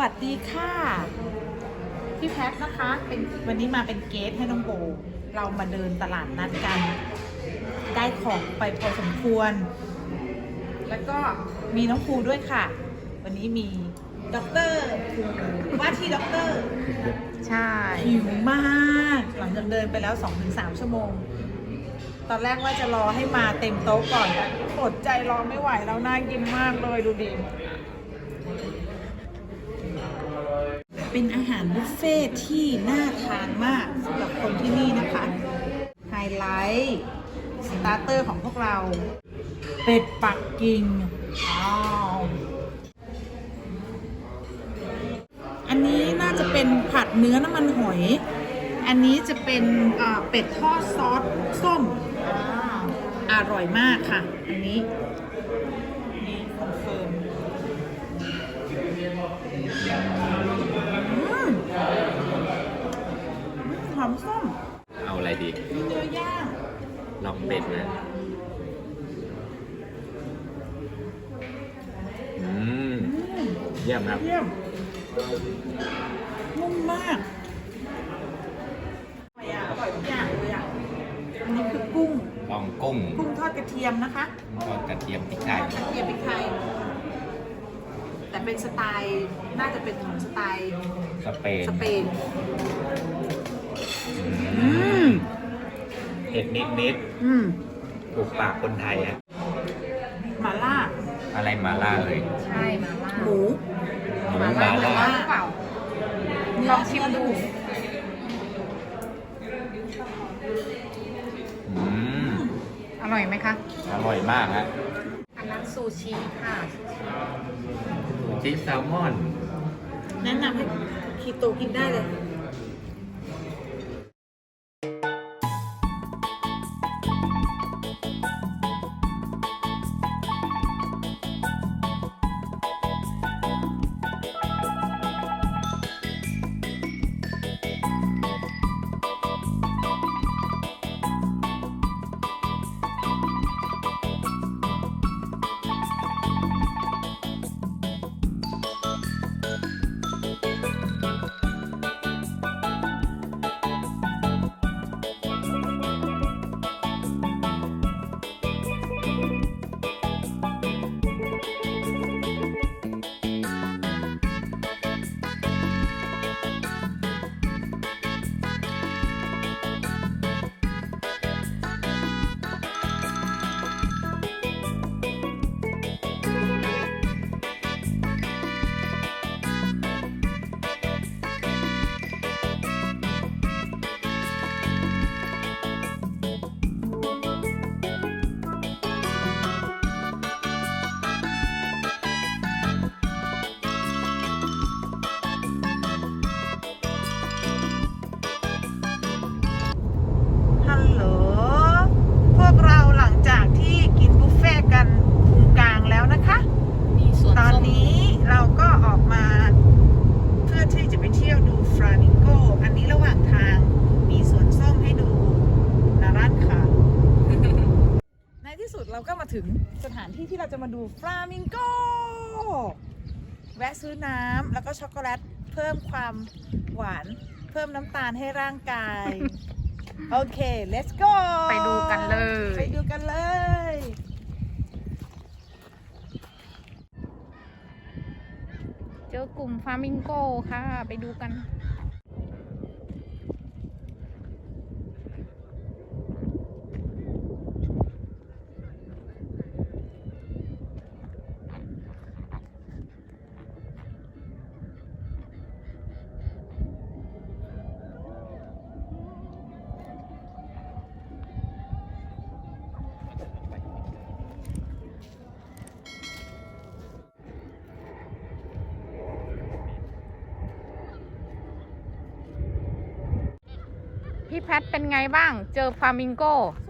วัสดีค่ะ พี่แพทนะคะ เป็นวันนี้มาเป็นเกสให้น้องโบ เรามาเดินตลาดนัดกัน ได้ของไปพอสมควร แล้วก็มีน้องครูด้วยค่ะ วันนี้มีด็อกเตอร์ว่าที่ด็อกเตอร์ ใช่หิวมาก หลังจากเดินไปแล้ว 2-3 ชั่วโมง ตอนแรกว่าจะรอให้มาเต็มโต๊ะก่อนแต่อดใจรอไม่ไหวแล้วน่ากินมากเลยดูดิ เป็นอาหารบุฟเฟ่ที่น่าทานมากสำหรับคนที่นี่นะคะ ไฮไลท์สตาร์เตอร์ของพวกเรา เป็ดปักกิ่งอ้าวอันนี้น่าจะเป็นผัดเนื้อน้ำมันหอย อันนี้จะเป็นเป็ดทอดซอสส้มอร่อยมากค่ะ อันนี้คอนเฟิร์มอืมหอมส้ม เอาอะไรดี มีเนื้อย่าง ลอง เป็ดนะอืมอืมเยี่ยมครับ เยี่ยมนุ่มมากอร่อยอะอร่อยทุกอย่างเลยอะอันนี้คือกุ้ง ลองกุ้งกุ้งทอดกระเทียมนะคะทอดกระเทียมพริกไททอยดกระเทียมพริกไทย แต่เป็นสไตล์ น่าจะเป็นของสไตล์สเปนสเปน อืม เผ็ดนิดนิดอืมๆถูกปากคนไทยอะหมาล่าอะไรหมาล่าเลย ใช่มาม่าหมูหมูหหมามาล่าล่า หรือเปล่าลองชิมดูอืม อร่อยไหมคะอร่อยมากฮะอันนั้นซูชิค่ะชีสแซลมอน แนะนำให้คีโตกินได้เลย ถึงสถานที่ที่เราจะมาดูฟลามิงโก แวะซื้อน้ำแล้วก็ช็อกโกแลต เพิ่มความหวาน เพิ่มน้ำตาลให้ร่างกาย โอเค let's go ไปดูกันเลไปยดูกันเลย เจอกลุ่มฟามิงโกค่ะ ไปดูกัน พี่แพทเป็นไงบ้าง เจอฟามิงโกสวยมาก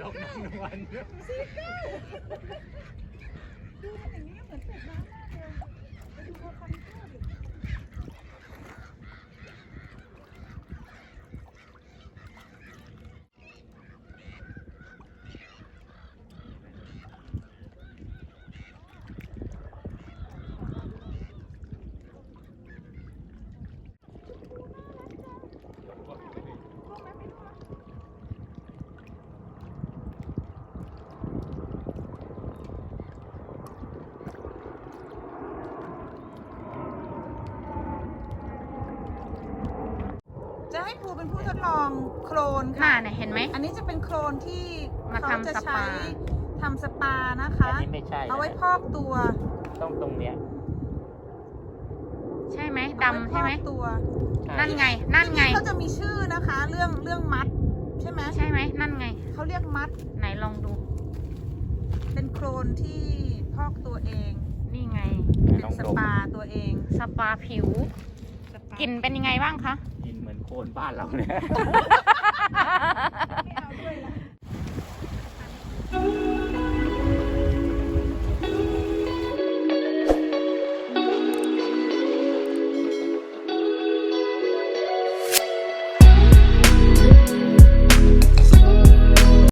ดอกนางนวลซีเก้าดูมันอย่างนี้เหมือนเป็ดน้ำมากเลยไปดูโคคามิโรูเป็นผู้ทดลองโครนหน้าค่ะเนี่ยเห็นไหม อันนี้จะเป็นโครนที่มาเขาทำจะสใช้ปาทำสปานะคะ อันนี้ไม่ใช่เอาไว้พอกตัวต้องตรงเนี้ยใช่ไหมเอาว้ดำใช่ไหมพอกตัวนั่นไง นั่นไง ที่เขาจะมีชื่อนะคะ เรื่องเรื่องมัด ใช่ไหมใช่ไหม นั่นไง เขาเรียกมัดไหนลองดู เป็นโครนที่พอกตัวเอง นี่ไง เป็นสปาตัวเองสปาผิว สปากลิ่นเป็นยังไงบ้างคะ คนบ้านเราเนี่ย